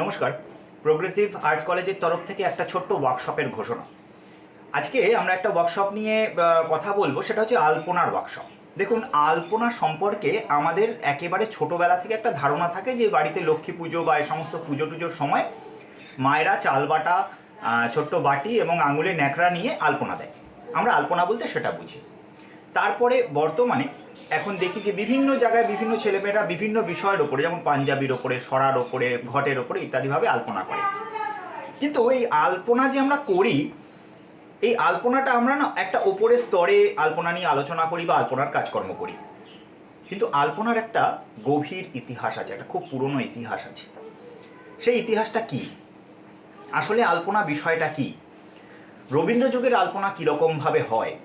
নমস্কার। Progressive art কলেজের তরফ থেকে একটা ছোট্ট ওয়ার্কশপের ঘোষণা। আজকে আমরা একটা ওয়ার্কশপ নিয়ে কথা বলব, সেটা হচ্ছে আলপনার ওয়ার্কশপ দেখুন, আলপনা সম্পর্কে আমাদের একেবারে ছোটোবেলা থেকে একটা ধারণা থাকে যে বাড়িতে লক্ষ্মী পুজো বা এই সমস্ত পুজো টুজোর সময় মায়েরা চাল বাটা ছোট্ট বাটি এবং আঙুলে ন্যাকড়া নিয়ে আলপনা দেয়। আমরা আলপনা বলতে সেটা বুঝি। তারপরে বর্তমানে এখন দেখি যে বিভিন্ন জায়গায় বিভিন্ন ছেলেমেয়েরা বিভিন্ন বিষয়ের ওপরে, যেমন পাঞ্জাবির ওপরে, সরার ওপরে, ঘটের ওপরে ইত্যাদিভাবে আলপনা করে। কিন্তু এই আলপনা যে আমরা করি, এই আলপনাটা আমরা না একটা ওপরের স্তরে আলপনা নিয়ে আলোচনা করি বা আলপনার কাজকর্ম করি। কিন্তু আলপনার একটা গভীর ইতিহাস আছে, একটা খুব পুরনো ইতিহাস আছে। সেই ইতিহাসটা কি? আসলে আলপনা বিষয়টা কি? রবীন্দ্র যুগের আলপনা কীরকমভাবে হয়?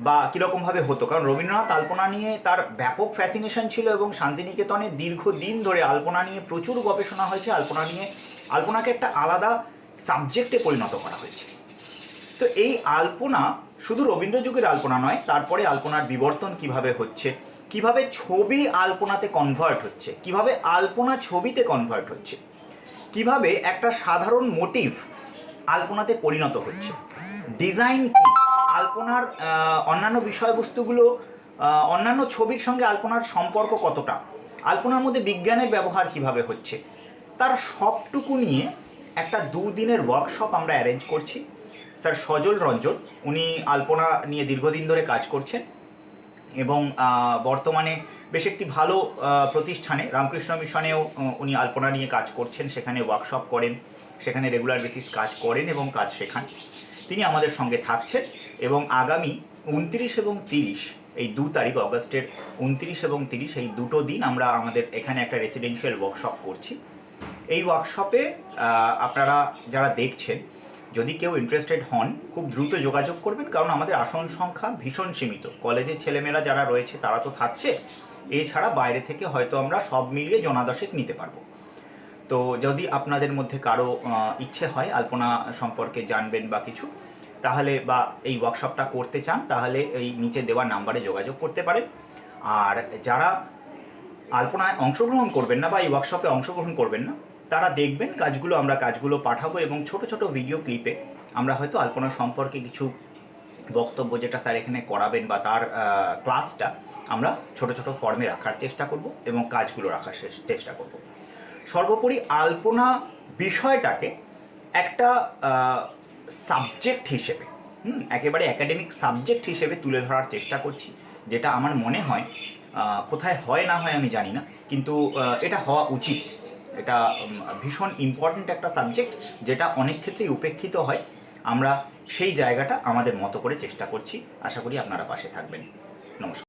বা কীরকমভাবে হতো? কারণ রবীন্দ্রনাথ আলপনা নিয়ে তার ব্যাপক ফ্যাসিনেশন ছিল এবং শান্তিনিকেতনে দীর্ঘদিন ধরে আলপনা নিয়ে প্রচুর গবেষণা হয়েছে। আলপনা নিয়ে, আলপনাকে একটা আলাদা সাবজেক্টে পরিণত করা হয়েছে। তো এই আলপনা শুধু রবীন্দ্র যুগের আলপনা নয়, তারপরে আলপনার বিবর্তন কীভাবে হচ্ছে? কীভাবে ছবি আলপনাতে কনভার্ট হচ্ছে? কীভাবে আলপনা ছবিতে কনভার্ট হচ্ছে? কীভাবে একটা সাধারণ মোটিভ আলপনাতে পরিণত হচ্ছে? ডিজাইন কি? আলপনার অন্যান্য বিষয়বস্তুগুলো অন্যান্য ছবির সঙ্গে আলপনার সম্পর্ক কতটা? আলপনার মধ্যে বিজ্ঞানের ব্যবহার কীভাবে হচ্ছে? তার সবটুকু নিয়ে একটা দুদিনের ওয়ার্কশপ আমরা অ্যারেঞ্জ করছি। স্যার সজল রঞ্জন, উনি আলপনা নিয়ে দীর্ঘদিন ধরে কাজ করছেন এবং বর্তমানে বেশ একটি ভালো প্রতিষ্ঠানে রামকৃষ্ণ মিশনেও উনি আলপনা নিয়ে কাজ করছেন, সেখানে ওয়ার্কশপ করেন। সেখানে রেগুলার বেসিস কাজ করেন এবং কাজ শেখান। তিনি আমাদের সঙ্গে থাকছেন এবং আগামী উনত্রিশ এবং তিরিশ, এই দু তারিখ, অগস্টের উনত্রিশ এবং তিরিশ, এই দুটো দিন আমরা আমাদের এখানে একটা রেসিডেন্সিয়াল ওয়ার্কশপ করছি। এই ওয়ার্কশপে আপনারা যারা দেখছেন, যদি কেউ ইন্টারেস্টেড হন, খুব দ্রুত যোগাযোগ করবেন, কারণ আমাদের আসন সংখ্যা ভীষণ সীমিত। কলেজের ছেলেমেয়েরা যারা রয়েছে, তারা তো থাকছে। এছাড়া বাইরে থেকে হয়তো আমরা সব মিলিয়ে জনাদশেক নিতে পারব। তো যদি আপনাদের মধ্যে কারও ইচ্ছে হয় আলপনা সম্পর্কে জানবেন বা কিছু, তাহলে বা এই ওয়ার্কশপটা করতে চান, তাহলে এই নিচে দেওয়া নাম্বারে যোগাযোগ করতে পারেন। আর যারা আলপনায় অংশগ্রহণ করবেন না বা এই ওয়ার্কশপে অংশগ্রহণ করবেন না, তারা দেখবেন কাজগুলো আমরা কাজগুলো পাঠাবো এবং ছোট ছোট ভিডিও ক্লিপে আমরা হয়তো আলপনা সম্পর্কে কিছু বক্তব্য যেটা স্যার এখানে করাবেন বা তার ক্লাসটা আমরা ছোট ছোট ফর্মে রাখার চেষ্টা করব এবং কাজগুলো রাখার চেষ্টা করব। সর্বোপরি আলপনা বিষয়টাকে একটা সাবজেক্ট হিসেবে, হুম, একেবারে একাডেমিক সাবজেক্ট হিসেবে তুলে ধরার চেষ্টা করছি। যেটা আমার মনে হয় কোথায় হয় না হয় আমি জানি না, কিন্তু এটা হওয়া উচিত। এটা ভীষণ ইম্পর্ট্যান্ট একটা সাবজেক্ট যেটা অনেক ক্ষেত্রেই উপেক্ষিত হয়। আমরা সেই জায়গাটা আমাদের মতো করে চেষ্টা করছি। আশা করি আপনারা পাশে থাকবেন। নমস্কার।